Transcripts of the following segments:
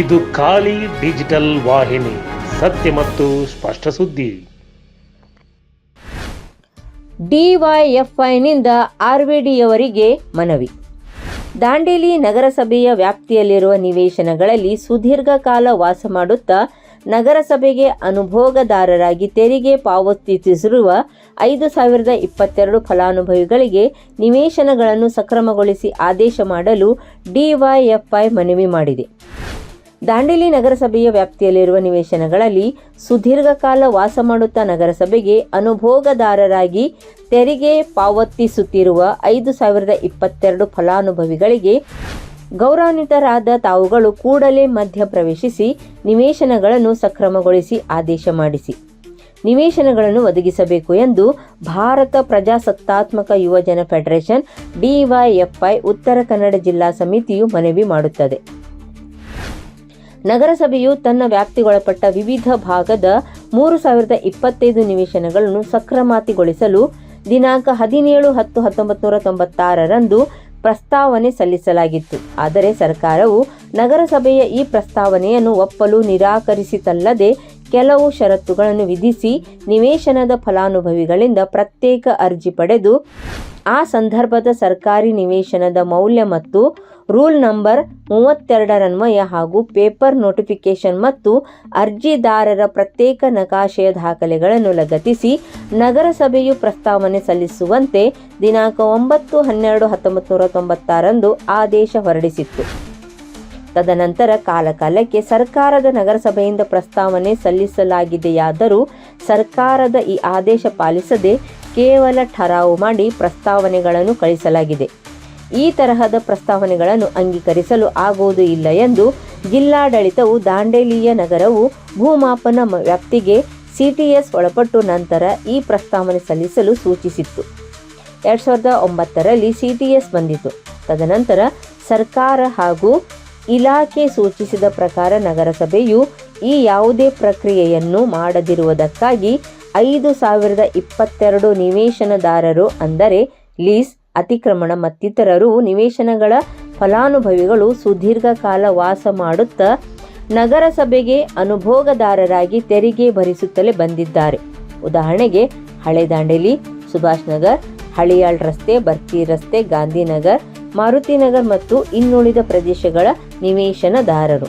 ಇದು ಖಾಲಿ ಡಿಜಿಟಲ್ ವಾಹಿನಿ, ಸತ್ಯ ಮತ್ತು ಸ್ಪಷ್ಟ ಸುದ್ದಿ. ಡಿವೈಎಫ್ಐನಿಂದ ಆರ್ವಿಡಿಯವರಿಗೆ ಮನವಿ. ದಾಂಡೇಲಿ ನಗರಸಭೆಯ ವ್ಯಾಪ್ತಿಯಲ್ಲಿರುವ ನಿವೇಶನಗಳಲ್ಲಿ ಸುದೀರ್ಘ ಕಾಲ ವಾಸ ಮಾಡುತ್ತಾ ನಗರಸಭೆಗೆ ಅನುಭೋಗದಾರರಾಗಿ ತೆರಿಗೆ ಪಾವತಿಸಿರುವ ಐದು ಸಾವಿರದ ಇಪ್ಪತ್ತೆರಡು ಫಲಾನುಭವಿಗಳಿಗೆ ನಿವೇಶನಗಳನ್ನು ಸಕ್ರಮಗೊಳಿಸಿ ಆದೇಶ ಮಾಡಲು ಡಿವೈಎಫ್ಐ ಮನವಿ ಮಾಡಿದೆ. ದಾಂಡೇಲಿ ನಗರಸಭೆಯ ವ್ಯಾಪ್ತಿಯಲ್ಲಿರುವ ನಿವೇಶನಗಳಲ್ಲಿ ಸುದೀರ್ಘ ಕಾಲ ವಾಸ ಮಾಡುತ್ತಾ ನಗರಸಭೆಗೆ ಅನುಭೋಗದಾರರಾಗಿ ತೆರಿಗೆ ಪಾವತಿಸುತ್ತಿರುವ ಐದು ಸಾವಿರದ ಇಪ್ಪತ್ತೆರಡು ಫಲಾನುಭವಿಗಳಿಗೆ ಗೌರವಾನ್ವಿತರಾದ ತಾವುಗಳು ಕೂಡಲೇ ಮಧ್ಯ ಪ್ರವೇಶಿಸಿ ನಿವೇಶನಗಳನ್ನು ಸಕ್ರಮಗೊಳಿಸಿ ಆದೇಶ ಮಾಡಿಸಿ. ನಿವೇಶನಗಳನ್ನು ಒದಗಿಸಬೇಕು ಎಂದು ಭಾರತ ಪ್ರಜಾಸತ್ತಾತ್ಮಕ ಯುವಜನ ಫೆಡರೇಷನ್ ಡಿವೈಎಫ್ಐ ಉತ್ತರ ಕನ್ನಡ ಜಿಲ್ಲಾ ಸಮಿತಿಯು ಮನವಿ ಮಾಡುತ್ತದೆ. ನಗರಸಭೆಯು ತನ್ನ ವ್ಯಾಪ್ತಿಗೊಳಪಟ್ಟ ವಿವಿಧ ಭಾಗದ ಮೂರು ಸಾವಿರದ ಇಪ್ಪತ್ತೈದು ನಿವೇಶನಗಳನ್ನು ಸಕ್ರಮಾತಿಗೊಳಿಸಲು ದಿನಾಂಕ ಹದಿನೇಳು ಹತ್ತು ಹತ್ತೊಂಬತ್ತು ನೂರ ತೊಂಬತ್ತಾರರಂದು ಪ್ರಸ್ತಾವನೆ ಸಲ್ಲಿಸಲಾಗಿತ್ತು. ಆದರೆ ಸರ್ಕಾರವು ನಗರಸಭೆಯ ಈ ಪ್ರಸ್ತಾವನೆಯನ್ನು ಒಪ್ಪಲು ನಿರಾಕರಿಸಿತಲ್ಲದೆ ಕೆಲವು ಷರತ್ತುಗಳನ್ನು ವಿಧಿಸಿ ನಿವೇಶನದ ಫಲಾನುಭವಿಗಳಿಂದ ಪ್ರತ್ಯೇಕ ಅರ್ಜಿ ಪಡೆದು ಆ ಸಂದರ್ಭದ ಸರ್ಕಾರಿ ನಿವೇಶನದ ಮೌಲ್ಯ ಮತ್ತು ರೂಲ್ ನಂಬರ್ ಮೂವತ್ತೆರಡರನ್ವಯ ಹಾಗೂ ಪೇಪರ್ ನೋಟಿಫಿಕೇಶನ್ ಮತ್ತು ಅರ್ಜಿದಾರರ ಪ್ರತ್ಯೇಕ ನಕಾಶೆಯ ದಾಖಲೆಗಳನ್ನು ಲಗತ್ತಿಸಿ ನಗರಸಭೆಯು ಪ್ರಸ್ತಾವನೆ ಸಲ್ಲಿಸುವಂತೆ ದಿನಾಂಕ ಒಂಬತ್ತು ಹನ್ನೆರಡು ಹತ್ತೊಂಬತ್ತು ನೂರ ತೊಂಬತ್ತಾರಂದು ಆದೇಶ ಹೊರಡಿಸಿತ್ತು. ತದನಂತರ ಕಾಲಕಾಲಕ್ಕೆ ಸರ್ಕಾರದ ನಗರಸಭೆಯಿಂದ ಪ್ರಸ್ತಾವನೆ ಸಲ್ಲಿಸಲಾಗಿದೆಯಾದರೂ ಸರ್ಕಾರದ ಈ ಆದೇಶ ಪಾಲಿಸದೆ ಕೇವಲ ಠರಾವು ಮಾಡಿ ಪ್ರಸ್ತಾವನೆಗಳನ್ನು ಕಳಿಸಲಾಗಿದೆ. ಈ ತರಹದ ಪ್ರಸ್ತಾವನೆಗಳನ್ನು ಅಂಗೀಕರಿಸಲು ಆಗುವುದು ಇಲ್ಲ ಎಂದು ಜಿಲ್ಲಾಡಳಿತವು ದಾಂಡೇಲಿಯ ನಗರವು ಭೂಮಾಪನ ವ್ಯಾಪ್ತಿಗೆ ಸಿಟಿಎಸ್ ಒಳಪಟ್ಟು ನಂತರ ಈ ಪ್ರಸ್ತಾವನೆ ಸಲ್ಲಿಸಲು ಸೂಚಿಸಿತ್ತು. ಎರಡು ಸಾವಿರದ ಒಂಬತ್ತರಲ್ಲಿ ಸಿಟಿಎಸ್ ಬಂದಿತು. ತದನಂತರ ಸರ್ಕಾರ ಹಾಗೂ ಇಲಾಖೆ ಸೂಚಿಸಿದ ಪ್ರಕಾರ ನಗರಸಭೆಯು ಈ ಯಾವುದೇ ಪ್ರಕ್ರಿಯೆಯನ್ನು ಮಾಡದಿರುವುದಕ್ಕಾಗಿ ಐದು ಸಾವಿರದ ಇಪ್ಪತ್ತೆರಡು ನಿವೇಶನದಾರರು ಅಂದರೆ ಲೀಸ್, ಅತಿಕ್ರಮಣ ಮತ್ತಿತರರು ನಿವೇಶನಗಳ ಫಲಾನುಭವಿಗಳು ಸುದೀರ್ಘ ಕಾಲ ವಾಸ ಮಾಡುತ್ತಾ ನಗರಸಭೆಗೆ ಅನುಭೋಗದಾರರಾಗಿ ತೆರಿಗೆ ಭರಿಸುತ್ತಲೇ ಬಂದಿದ್ದಾರೆ. ಉದಾಹರಣೆಗೆ, ಹಳೆ ದಾಂಡೇಲಿ, ಸುಭಾಷ್ ನಗರ್, ಹಳಿಯಾಳ್ ರಸ್ತೆ ಬರ್ತಿ ರಸ್ತೆ, ಗಾಂಧಿನಗರ್ ಮಾರುತಿನಗರ್ ಮತ್ತು ಇನ್ನುಳಿದ ಪ್ರದೇಶಗಳ ನಿವೇಶನದಾರರು.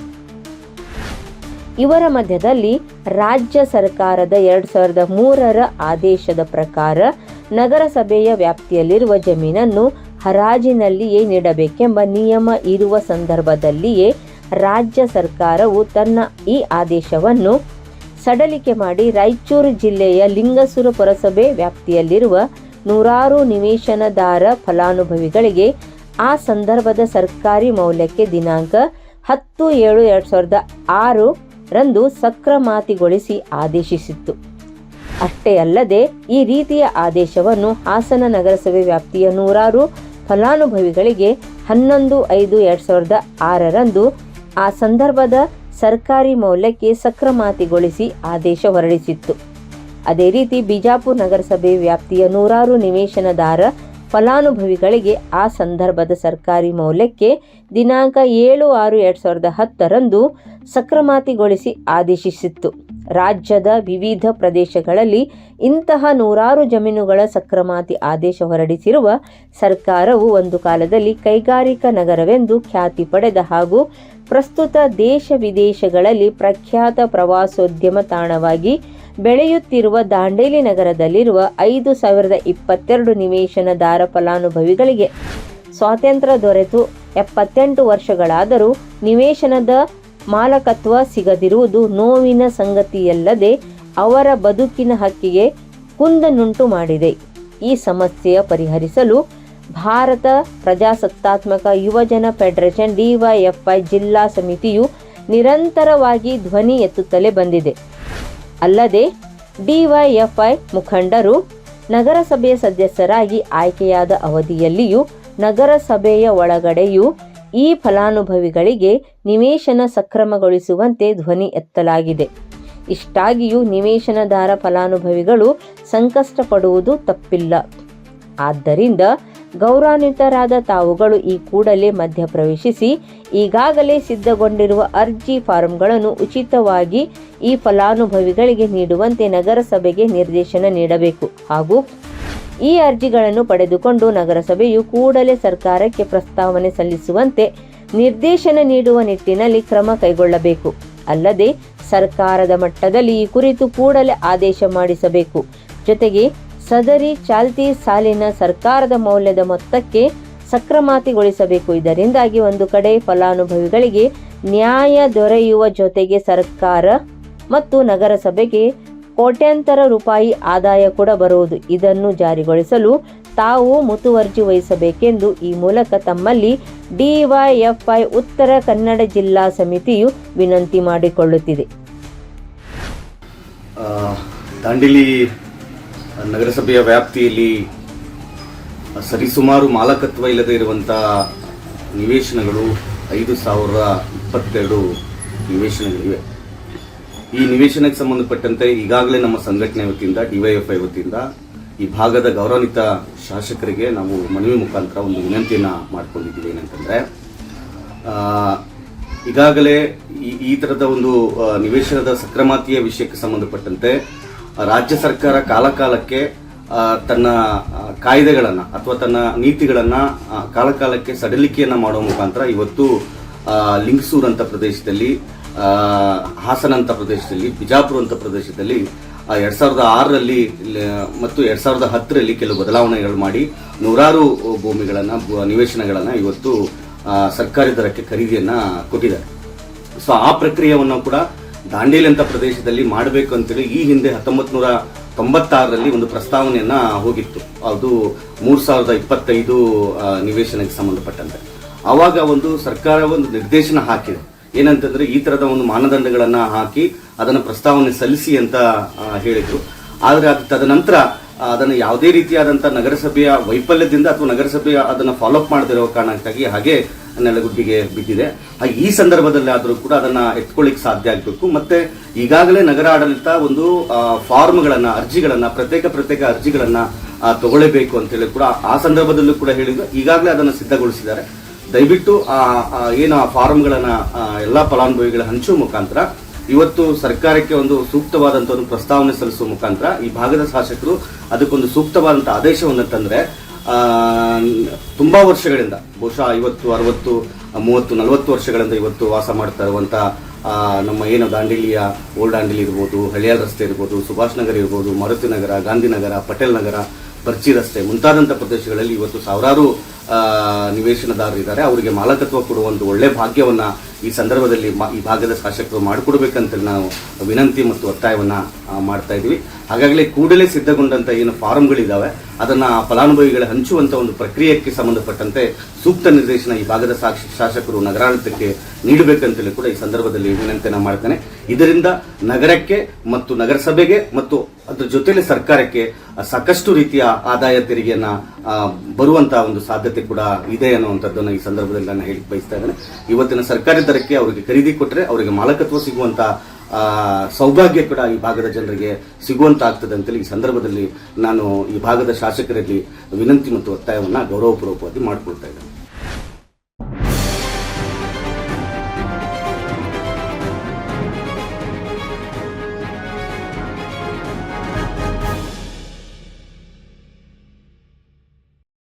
ಇವರ ಮಧ್ಯದಲ್ಲಿ ರಾಜ್ಯ ಸರ್ಕಾರದ ಎರಡು ಸಾವಿರದ ಮೂರರ ಆದೇಶದ ಪ್ರಕಾರ ನಗರಸಭೆಯ ವ್ಯಾಪ್ತಿಯಲ್ಲಿರುವ ಜಮೀನನ್ನು ಹರಾಜಿನಲ್ಲಿಯೇ ನೀಡಬೇಕೆಂಬ ನಿಯಮ ಇರುವ ಸಂದರ್ಭದಲ್ಲಿಯೇ ರಾಜ್ಯ ಸರ್ಕಾರವು ತನ್ನ ಈ ಆದೇಶವನ್ನು ಸಡಲಿಕೆ ಮಾಡಿ ರಾಯಚೂರು ಜಿಲ್ಲೆಯ ಲಿಂಗಸೂರು ಪುರಸಭೆ ವ್ಯಾಪ್ತಿಯಲ್ಲಿರುವ ನೂರಾರು ನಿವೇಶನದಾರ ಫಲಾನುಭವಿಗಳಿಗೆ ಆ ಸಂದರ್ಭದ ಸರ್ಕಾರಿ ಮೌಲ್ಯಕ್ಕೆ ದಿನಾಂಕ ಹತ್ತು ಏಳು ಎರಡು ಸಾವಿರದ ಆರು ರಂದು ಸಕ್ರಮಾತಿಗೊಳಿಸಿ ಆದೇಶಿಸಿತ್ತು. ಅಷ್ಟೇ ಅಲ್ಲದೆ, ಈ ರೀತಿಯ ಆದೇಶವನ್ನು ಹಾಸನ ನಗರಸಭೆ ವ್ಯಾಪ್ತಿಯ ನೂರಾರು ಫಲಾನುಭವಿಗಳಿಗೆ ಹನ್ನೊಂದು ಐದು ಎರಡು ಸಾವಿರದ ಆರರಂದು ಆ ಸಂದರ್ಭದ ಸರ್ಕಾರಿ ಮೌಲ್ಯಕ್ಕೆ ಸಕ್ರಮಾತಿಗೊಳಿಸಿ ಆದೇಶ ಹೊರಡಿಸಿತ್ತು. ಅದೇ ರೀತಿ ಬಿಜಾಪುರ ನಗರಸಭೆ ವ್ಯಾಪ್ತಿಯ ನೂರಾರು ನಿವೇಶನದಾರ ಫಲಾನುಭವಿಗಳಿಗೆ ಆ ಸಂದರ್ಭದ ಸರ್ಕಾರಿ ಮೌಲ್ಯಕ್ಕೆ ದಿನಾಂಕ ಏಳು ಆರು ಎರಡು ಸಾವಿರದ ಹತ್ತರಂದು ಸಕ್ರಮಾತಿಗೊಳಿಸಿ ಆದೇಶಿಸಿತ್ತು. ರಾಜ್ಯದ ವಿವಿಧ ಪ್ರದೇಶಗಳಲ್ಲಿ ಇಂತಹ ನೂರಾರು ಜಮೀನುಗಳ ಸಕ್ರಮಾತಿ ಆದೇಶ ಹೊರಡಿಸಿರುವ ಸರ್ಕಾರವು ಒಂದು ಕಾಲದಲ್ಲಿ ಕೈಗಾರಿಕಾ ನಗರವೆಂದು ಖ್ಯಾತಿ ಪಡೆದ ಹಾಗೂ ಪ್ರಸ್ತುತ ದೇಶ ವಿದೇಶಗಳಲ್ಲಿ ಪ್ರಖ್ಯಾತ ಪ್ರವಾಸೋದ್ಯಮ ತಾಣವಾಗಿ ಬೆಳೆಯುತ್ತಿರುವ ದಾಂಡೇಲಿ ನಗರದಲ್ಲಿರುವ ಐದು ಸಾವಿರದ ಇಪ್ಪತ್ತೆರಡು ನಿವೇಶನದಾರ ಫಲಾನುಭವಿಗಳಿಗೆ ಸ್ವಾತಂತ್ರ್ಯ ದೊರೆತು. ಎಪ್ಪತ್ತೆಂಟು ವರ್ಷಗಳಾದರೂ ನಿವೇಶನದ ಮಾಲಕತ್ವ ಸಿಗದಿರುವುದು ನೋವಿನ ಸಂಗತಿಯಲ್ಲದೆ ಅವರ ಬದುಕಿನ ಹಕ್ಕಿಗೆ ಕುಂದನುಂಟು ಮಾಡಿದೆ. ಈ ಸಮಸ್ಯೆಯ ಪರಿಹರಿಸಲು ಭಾರತ ಪ್ರಜಾಸತ್ತಾತ್ಮಕ ಯುವಜನ ಫೆಡರೇಷನ್ ಡಿವೈಎಫ್ಐ ಜಿಲ್ಲಾ ಸಮಿತಿಯು ನಿರಂತರವಾಗಿ ಧ್ವನಿ ಎತ್ತುತ್ತಲೇ ಬಂದಿದೆ. ಅಲ್ಲದೆ ಡಿವೈಎಫ್ಐ ಮುಖಂಡರು ನಗರಸಭೆಯ ಸದಸ್ಯರಾಗಿ ಆಯ್ಕೆಯಾದ ಅವಧಿಯಲ್ಲಿಯೂ ನಗರಸಭೆಯ ಒಳಗಡೆಯೂ ಈ ಫಲಾನುಭವಿಗಳಿಗೆ ನಿವೇಶನ ಸಕ್ರಮಗೊಳಿಸುವಂತೆ ಧ್ವನಿ ಎತ್ತಲಾಗಿದೆ. ಇಷ್ಟಾಗಿಯೂ ನಿವೇಶನದಾರ ಫಲಾನುಭವಿಗಳು ಸಂಕಷ್ಟಪಡುವುದು ತಪ್ಪಿಲ್ಲ. ಆದ್ದರಿಂದ ಗೌರವಾನ್ವಿತರಾದ ತಾವುಗಳು ಈ ಕೂಡಲೇ ಮಧ್ಯಪ್ರವೇಶಿಸಿ ಈಗಾಗಲೇ ಸಿದ್ಧಗೊಂಡಿರುವ ಅರ್ಜಿ ಫಾರಂಗಳನ್ನು ಉಚಿತವಾಗಿ ಈ ಫಲಾನುಭವಿಗಳಿಗೆ ನೀಡುವಂತೆ ನಗರಸಭೆಗೆ ನಿರ್ದೇಶನ ನೀಡಬೇಕು. ಹಾಗೂ ಈ ಅರ್ಜಿಗಳನ್ನು ಪಡೆದುಕೊಂಡು ನಗರಸಭೆಯು ಕೂಡಲೇ ಸರ್ಕಾರಕ್ಕೆ ಪ್ರಸ್ತಾವನೆ ಸಲ್ಲಿಸುವಂತೆ ನಿರ್ದೇಶನ ನೀಡುವ ನಿಟ್ಟಿನಲ್ಲಿ ಕ್ರಮ ಕೈಗೊಳ್ಳಬೇಕು. ಅಲ್ಲದೆ ಸರ್ಕಾರದ ಮಟ್ಟದಲ್ಲಿ ಈ ಕುರಿತು ಕೂಡಲೇ ಆದೇಶ ಮಾಡಿಸಬೇಕು. ಜೊತೆಗೆ ಸದರಿ ಚಾಲ್ತಿ ಸಾಲಿನ ಸರ್ಕಾರದ ಮೌಲ್ಯದ ಮೊತ್ತಕ್ಕೆ ಸಕ್ರಮಾತಿಗೊಳಿಸಬೇಕು. ಇದರಿಂದಾಗಿ ಒಂದು ಕಡೆ ಫಲಾನುಭವಿಗಳಿಗೆ ನ್ಯಾಯ ದೊರೆಯುವ ಜೊತೆಗೆ ಸರ್ಕಾರ ಮತ್ತು ನಗರಸಭೆಗೆ ಕೋಟ್ಯಾಂತರ ರೂಪಾಯಿ ಆದಾಯ ಕೂಡ ಬರುವುದು. ಇದನ್ನು ಜಾರಿಗೊಳಿಸಲು ತಾವು ಮುತುವರ್ಜಿ ವಹಿಸಬೇಕೆಂದು ಈ ಮೂಲಕ ತಮ್ಮಲ್ಲಿ ಡಿವೈಎಫ್ಐ ಉತ್ತರ ಕನ್ನಡ ಜಿಲ್ಲಾ ಸಮಿತಿಯು ವಿನಂತಿ ಮಾಡಿಕೊಳ್ಳುತ್ತಿದೆ. ದಾಂಡೇಲಿ ನಗರಸಭೆಯ ವ್ಯಾಪ್ತಿಯಲ್ಲಿ ಸರಿಸುಮಾರು ಮಾಲಕತ್ವ ಇಲ್ಲದೆ ಇರುವಂಥ ನಿವೇಶನಗಳು ಐದು ಸಾವಿರದ ಇಪ್ಪತ್ತೆರಡು ನಿವೇಶನಗಳಿವೆ. ಈ ನಿವೇಶನಕ್ಕೆ ಸಂಬಂಧಪಟ್ಟಂತೆ ಈಗಾಗಲೇ ನಮ್ಮ ಸಂಘಟನೆ ವತಿಯಿಂದ ಡಿವೈಎಫ್ಐ ವತಿಯಿಂದ ಈ ಭಾಗದ ಗೌರವಾನ್ವಿತ ಶಾಸಕರಿಗೆ ನಾವು ಮನವಿ ಮುಖಾಂತರ ಒಂದು ವಿನಂತಿಯನ್ನು ಮಾಡಿಕೊಂಡಿದ್ದೀವಿ. ಏನಂತಂದರೆ ಈಗಾಗಲೇ ಈ ಈ ಥರದ ಒಂದು ನಿವೇಶನದ ಸಕ್ರಮಾತಿಯ ವಿಷಯಕ್ಕೆ ಸಂಬಂಧಪಟ್ಟಂತೆ ರಾಜ್ಯ ಸರ್ಕಾರ ಕಾಲಕಾಲಕ್ಕೆ ತನ್ನ ಕಾಯ್ದೆಗಳನ್ನು ಅಥವಾ ತನ್ನ ನೀತಿಗಳನ್ನು ಕಾಲಕಾಲಕ್ಕೆ ಸಡಿಲಿಕೆಯನ್ನು ಮಾಡುವ ಮುಖಾಂತರ ಇವತ್ತು ಲಿಂಗಸೂರ್ ಅಂತ ಪ್ರದೇಶದಲ್ಲಿ ಹಾಸನ ಅಂತ ಪ್ರದೇಶದಲ್ಲಿ, ಬಿಜಾಪುರ ಅಂತ ಪ್ರದೇಶದಲ್ಲಿ ಎರಡು ಸಾವಿರದ ಆರರಲ್ಲಿ ಮತ್ತು ಎರಡ್ ಸಾವಿರದ ಹತ್ತರಲ್ಲಿ ಕೆಲವು ಬದಲಾವಣೆಗಳು ಮಾಡಿ ನೂರಾರು ಭೂಮಿಗಳನ್ನ ನಿವೇಶನಗಳನ್ನ ಇವತ್ತು ಸರ್ಕಾರಿ ದರಕ್ಕೆ ಖರೀದಿಯನ್ನು ಕೊಟ್ಟಿದ್ದಾರೆ. ಸೊ, ಆ ಪ್ರಕ್ರಿಯೆಯನ್ನು ಕೂಡ ದಾಂಡೇಲಿ ಅಂತ ಪ್ರದೇಶದಲ್ಲಿ ಮಾಡಬೇಕು ಅಂತೇಳಿ ಈ ಹಿಂದೆ ಹತ್ತೊಂಬತ್ತು ನೂರ ತೊಂಬತ್ತಾರರಲ್ಲಿ ಒಂದು ಪ್ರಸ್ತಾವನೆಯನ್ನ ಹೋಗಿತ್ತು. ಅದು ಮೂರು ಸಾವಿರದ ಇಪ್ಪತ್ತೈದು ನಿವೇಶನಕ್ಕೆ ಸಂಬಂಧಪಟ್ಟಂತೆ. ಆವಾಗ ಒಂದು ಸರ್ಕಾರ ಒಂದು ನಿರ್ದೇಶನ ಹಾಕಿದೆ. ಏನಂತಂದ್ರೆ ಈ ತರದ ಒಂದು ಮಾನದಂಡಗಳನ್ನ ಹಾಕಿ ಅದನ್ನು ಪ್ರಸ್ತಾವನೆ ಸಲ್ಲಿಸಿ ಅಂತ ಹೇಳಿದ್ರು. ಆದರೆ ಅದು ತದನಂತರ ಅದನ್ನು ಯಾವುದೇ ರೀತಿಯಾದಂಥ ನಗರಸಭೆಯ ವೈಫಲ್ಯದಿಂದ ಅಥವಾ ನಗರಸಭೆಯ ಅದನ್ನು ಫಾಲೋಅಪ್ ಮಾಡದಿರೋ ಕಾರಣಕ್ಕಾಗಿ ಹಾಗೆ ನೆಲಗುಡ್ಡಿಗೆ ಬಿದ್ದಿದೆ. ಈ ಸಂದರ್ಭದಲ್ಲಿ ಆದರೂ ಕೂಡ ಅದನ್ನ ಎತ್ಕೊಳ್ಳಿಕ್ ಸಾಧ್ಯ ಆಗಬೇಕು. ಮತ್ತೆ ಈಗಾಗಲೇ ನಗರ ಆಡಳಿತ ಒಂದು ಫಾರ್ಮ್ಗಳನ್ನು, ಅರ್ಜಿಗಳನ್ನ, ಪ್ರತ್ಯೇಕ ಪ್ರತ್ಯೇಕ ಅರ್ಜಿಗಳನ್ನ ತಗೊಳ್ಳಬೇಕು ಅಂತ ಅಂತೇಳಿ ಕೂಡ ಆ ಸಂದರ್ಭದಲ್ಲೂ ಕೂಡ ಹೇಳಿದ್ರು. ಈಗಾಗಲೇ ಅದನ್ನು ಸಿದ್ಧಗೊಳಿಸಿದ್ದಾರೆ. ದಯವಿಟ್ಟು ಆ ಏನು ಆ ಫಾರ್ಮ್ಗಳನ್ನು ಎಲ್ಲಾ ಫಲಾನುಭವಿಗಳ ಹಂಚುವ ಮುಖಾಂತರ, ಇವತ್ತು ಸರ್ಕಾರಕ್ಕೆ ಒಂದು ಸೂಕ್ತವಾದಂತ ಒಂದು ಪ್ರಸ್ತಾವನೆ ಸಲ್ಲಿಸುವ ಮುಖಾಂತರ ಈ ಭಾಗದ ಶಾಸಕರು ಅದಕ್ಕೊಂದು ಸೂಕ್ತವಾದಂತ ಆದೇಶವನ್ನು ತಂದ್ರೆ ತುಂಬಾ ವರ್ಷಗಳಿಂದ, ಬಹುಶಃ ಐವತ್ತು, ಅರವತ್ತು, ಮೂವತ್ತು, ನಲವತ್ತು ವರ್ಷಗಳಿಂದ ಇವತ್ತು ವಾಸ ಮಾಡ್ತಾ ಇರುವಂತ ನಮ್ಮ ಏನು ದಾಂಡೇಲಿಯ ಓಲ್ಡ್ ದಾಂಡೇಲಿ ಇರ್ಬೋದು ಹಳಿಯಾಳ ರಸ್ತೆ ಇರ್ಬೋದು, ಸುಭಾಷ್ ನಗರ ಇರ್ಬೋದು, ಮರುತಿ ನಗರ ಗಾಂಧಿನಗರ ಪಟೇಲ್ ನಗರ, ಬರ್ಚಿ ರಸ್ತೆ ಮುಂತಾದಂಥ ಪ್ರದೇಶಗಳಲ್ಲಿ ಇವತ್ತು ಸಾವಿರಾರು ನಿವೇಶನದಾರರು ಇದ್ದಾರೆ. ಅವರಿಗೆ ಮಾಲಕತ್ವ ಕೊಡುವ ಒಂದು ಒಳ್ಳೆ ಭಾಗ್ಯವನ್ನ ಈ ಸಂದರ್ಭದಲ್ಲಿ ಈ ಭಾಗದ ಶಾಸಕರು ಮಾಡಿಕೊಡ್ಬೇಕಂತ ನಾವು ವಿನಂತಿ ಮತ್ತು ಒತ್ತಾಯವನ್ನ ಮಾಡ್ತಾ ಇದ್ವಿ ಹಾಗಾಗಲೇ ಕೂಡಲೇ ಸಿದ್ಧಗೊಂಡಂತ ಏನು ಫಾರಂಗಳಿದ್ದಾವೆ ಅದನ್ನ ಫಲಾನುಭವಿಗಳ ಹಂಚುವಂತ ಒಂದು ಪ್ರಕ್ರಿಯೆಗೆ ಸಂಬಂಧಪಟ್ಟಂತೆ ಸೂಕ್ತ ನಿರ್ದೇಶನ ಈ ಭಾಗದ ಶಾಸಕರು ನಗರಾಡಳಿತಕ್ಕೆ ನೀಡಬೇಕಂತೇಳಿ ಕೂಡ ಈ ಸಂದರ್ಭದಲ್ಲಿ ವಿನಂತಿಯನ್ನ ಮಾಡ್ತೇನೆ. ಇದರಿಂದ ನಗರಕ್ಕೆ ಮತ್ತು ನಗರಸಭೆಗೆ ಮತ್ತು ಅದ್ರ ಜೊತೆಯಲ್ಲಿ ಸರ್ಕಾರಕ್ಕೆ ಸಾಕಷ್ಟು ರೀತಿಯ ಆದಾಯ ತೆರಿಗೆಯನ್ನ ಬರುವಂತಹ ಬರುವಂತ ಒಂದು ಸಾಧ್ಯತೆ ಕೂಡ ಇದೆ ಅನ್ನುವಂಥದ್ದನ್ನು ಈ ಸಂದರ್ಭದಲ್ಲಿ ನಾನು ಹೇಳಿ ಬಯಸ್ತಾ ಇದ್ದೇನೆ. ಇವತ್ತಿನ ಸರ್ಕಾರಿ ದರಕ್ಕೆ ಅವರಿಗೆ ಖರೀದಿ ಕೊಟ್ಟರೆ ಅವರಿಗೆ ಮಾಲಕತ್ವ ಸಿಗುವಂತ ಆ, ಸೌಭಾಗ್ಯ ಕೂಡ ಈ ಭಾಗದ ಜನರಿಗೆ ಸಿಗುವಂತ ಆಗ್ತದೆ ಅಂತೇಳಿ ಈ ಸಂದರ್ಭದಲ್ಲಿ ನಾನು ಈ ಭಾಗದ ಶಾಸಕರಲ್ಲಿ ವಿನಂತಿ ಮತ್ತು ಒತ್ತಾಯವನ್ನ ಗೌರವಪೂರ್ವಕವಾಗಿ ಮಾಡಿಕೊಳ್ತಾ ಇದ್ದೇನೆ.